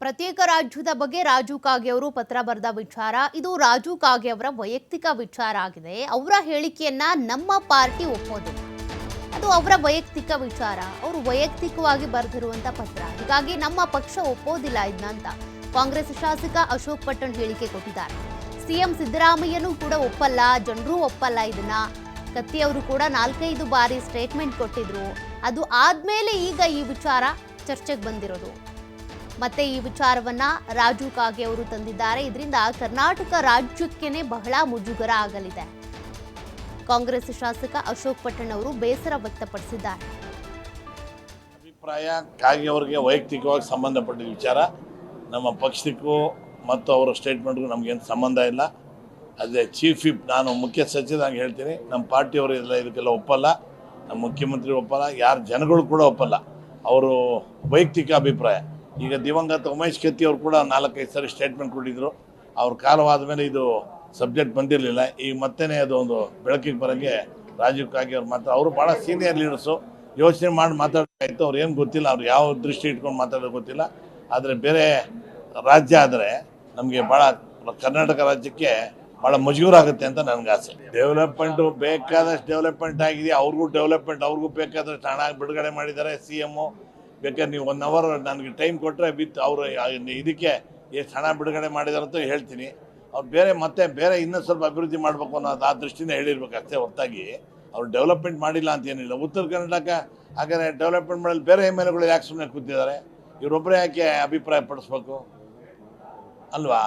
ಪ್ರತ್ಯೇಕ ರಾಜ್ಯದ ಬಗ್ಗೆ ರಾಜು ಕಾಗೆ ಅವರು ಪತ್ರ ಬರೆದ ವಿಚಾರ. ಇದು ರಾಜು ಕಾಗೆ ಅವರ ವೈಯಕ್ತಿಕ ವಿಚಾರ ಆಗಿದೆ. ಅವರ ಹೇಳಿಕೆಯನ್ನ ನಮ್ಮ ಪಾರ್ಟಿ ಒಪ್ಪೋದಿಲ್ಲ ಅದು ಅವರ ವೈಯಕ್ತಿಕ ವಿಚಾರ. ಅವರು ವೈಯಕ್ತಿಕವಾಗಿ ಬರೆದಿರುವಂತ ಪತ್ರ. ಹೀಗಾಗಿ ನಮ್ಮ ಪಕ್ಷ ಒಪ್ಪೋದಿಲ್ಲ ಇದನ್ನ ಅಂತ ಕಾಂಗ್ರೆಸ್ ಶಾಸಕ ಅಶೋಕ್ ಪಟ್ಟಣ್ ಹೇಳಿಕೆ ಕೊಟ್ಟಿದ್ದಾರೆ. ಸಿಎಂ ಸಿದ್ದರಾಮಯ್ಯನೂ ಕೂಡ ಒಪ್ಪಲ್ಲ, ಜನರೂ ಒಪ್ಪಲ್ಲ ಇದನ್ನ. ಕತ್ತಿ ಅವರು ಕೂಡ ನಾಲ್ಕೈದು ಬಾರಿ ಸ್ಟೇಟ್ಮೆಂಟ್ ಕೊಟ್ಟಿದ್ರು. ಅದು ಆದ್ಮೇಲೆ ಈಗ ಈ ವಿಚಾರ ಚರ್ಚೆಗೆ ಬಂದಿರೋದು. ಮತ್ತೆ ಈ ವಿಚಾರವನ್ನ ರಾಜು ಕಾಗೆ ಅವರು ತಂದಿದ್ದಾರೆ. ಇದರಿಂದ ಕರ್ನಾಟಕ ರಾಜ್ಯಕ್ಕೇನೆ ಬಹಳ ಮುಜುಗರ ಆಗಲಿದೆ. ಕಾಂಗ್ರೆಸ್ ಶಾಸಕ ಅಶೋಕ್ ಪಟ್ಟಣ್ ಅವರು ಬೇಸರ ವ್ಯಕ್ತಪಡಿಸಿದ್ದಾರೆ. ಅಭಿಪ್ರಾಯ ಕಾಗೆ ಅವರಿಗೆ ವೈಯಕ್ತಿಕವಾಗಿ ಸಂಬಂಧಪಟ್ಟ ವಿಚಾರ. ನಮ್ಮ ಪಕ್ಷಕ್ಕೂ ಮತ್ತು ಅವರ ಸ್ಟೇಟ್ಮೆಂಟ್ಗೂ ನಮಗೇನು ಸಂಬಂಧ ಇಲ್ಲ. ಅದೇ ಚೀಫ್ ವಿಪ್ ನಾನು ಮುಖ್ಯ ಸಚಿವರಾಗಿ ಹೇಳ್ತೀನಿ. ನಮ್ಮ ಪಾರ್ಟಿಯವರು ಎಲ್ಲ ಇದಕ್ಕೆಲ್ಲ ಒಪ್ಪಲ್ಲ. ನಮ್ಮ ಮುಖ್ಯಮಂತ್ರಿ ಒಪ್ಪಲ್ಲ. ಯಾರು ಜನಗಳು ಕೂಡ ಒಪ್ಪಲ್ಲ. ಅವರು ವೈಯಕ್ತಿಕ ಅಭಿಪ್ರಾಯ. ಈಗ ದಿವಂಗತ ಉಮೇಶ್ ಕತ್ತಿ ಅವರು ಕೂಡ ನಾಲ್ಕೈದು ಸರಿ ಸ್ಟೇಟ್ಮೆಂಟ್ ಕೊಟ್ಟಿದ್ರು. ಅವ್ರ ಕಾಲವಾದ ಮೇಲೆ ಇದು ಸಬ್ಜೆಕ್ಟ್ ಬಂದಿರಲಿಲ್ಲ. ಈಗ ಮತ್ತೇನೆ ಅದು ಒಂದು ಬೆಳಕಿಗೆ ಬರೋಕ್ಕೆ ರಾಜೀವ್ ಕಾಗಿ ಅವ್ರು ಮಾತ್ರ ಅವರು ಭಾಳ ಸೀನಿಯರ್ ಲೀಡರ್ಸು ಯೋಚನೆ ಮಾಡಿ ಮಾತಾಡೋಕ್ಕಾಯ್ತು ಅವ್ರು ಏನು ಗೊತ್ತಿಲ್ಲ. ಅವ್ರು ಯಾವ ದೃಷ್ಟಿ ಇಟ್ಕೊಂಡು ಮಾತಾಡೋದು ಗೊತ್ತಿಲ್ಲ. ಆದರೆ ಬೇರೆ ರಾಜ್ಯ ಆದರೆ ನಮಗೆ ಭಾಳ ಕರ್ನಾಟಕ ರಾಜ್ಯಕ್ಕೆ ಭಾಳ ಮುಜುಗರ ಆಗುತ್ತೆ ಅಂತ ನನಗೆ ಆಸೆ. ಡೆವಲಪ್ಮೆಂಟು ಬೇಕಾದಷ್ಟು ಡೆವಲಪ್ಮೆಂಟ್ ಆಗಿದೆ. ಅವ್ರಿಗೂ ಡೆವಲಪ್ಮೆಂಟ್ ಅವ್ರಿಗೂ ಬೇಕಾದಷ್ಟು ಹಣ ಬಿಡುಗಡೆ ಮಾಡಿದ್ದಾರೆ. ಸಿ ಎಮ್ಮು ಬೇಕಾದ್ರೆ ನೀವು ಒನ್ ಅವರ್ ನನಗೆ ಟೈಮ್ ಕೊಟ್ಟರೆ ವಿತ್ ಅವರು ಇದಕ್ಕೆ ಎಷ್ಟು ಹಣ ಬಿಡುಗಡೆ ಮಾಡಿದಾರೆ ಅಂತ ಹೇಳ್ತೀನಿ. ಅವ್ರು ಬೇರೆ ಮತ್ತೆ ಬೇರೆ ಇನ್ನೂ ಸ್ವಲ್ಪ ಅಭಿವೃದ್ಧಿ ಮಾಡಬೇಕು ಅನ್ನೋದು ಆ ದೃಷ್ಟಿಯಿಂದ ಹೇಳಿರ್ಬೇಕು ಅಷ್ಟೇ ಹೊರತಾಗಿ. ಅವ್ರು ಡೆವಲಪ್ಮೆಂಟ್ ಮಾಡಿಲ್ಲ ಅಂತ ಏನಿಲ್ಲ. ಉತ್ತರ ಕರ್ನಾಟಕ, ಹಾಗಾದರೆ ಡೆವಲಪ್ಮೆಂಟ್ ಮಾಡಲು ಬೇರೆ ಎಂ ಎಲ್ ಎಗಳು ಯಾಕೆ ಸುಮ್ಮನೆ ಕೂತಿದ್ದಾರೆ? ಇವರೊಬ್ಬರೇ ಯಾಕೆ ಅಭಿಪ್ರಾಯ ಪಡಿಸ್ಬೇಕು? ಅಲ್ವಾ?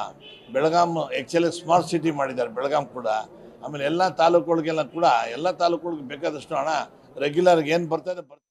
ಬೆಳಗಾಂ ಆ್ಯಕ್ಚುಲಿ ಸ್ಮಾರ್ಟ್ ಸಿಟಿ ಮಾಡಿದ್ದಾರೆ, ಬೆಳಗಾಂ ಕೂಡ. ಆಮೇಲೆ ಎಲ್ಲ ತಾಲೂಕುಗಳಿಗೆಲ್ಲ ಕೂಡ, ಎಲ್ಲ ತಾಲೂಕುಗಳಿಗೆ ಬೇಕಾದಷ್ಟು ಹಣ ರೆಗ್ಯುಲರ್ಗೆ ಏನು ಬರ್ತಾ ಬರ್ತದೆ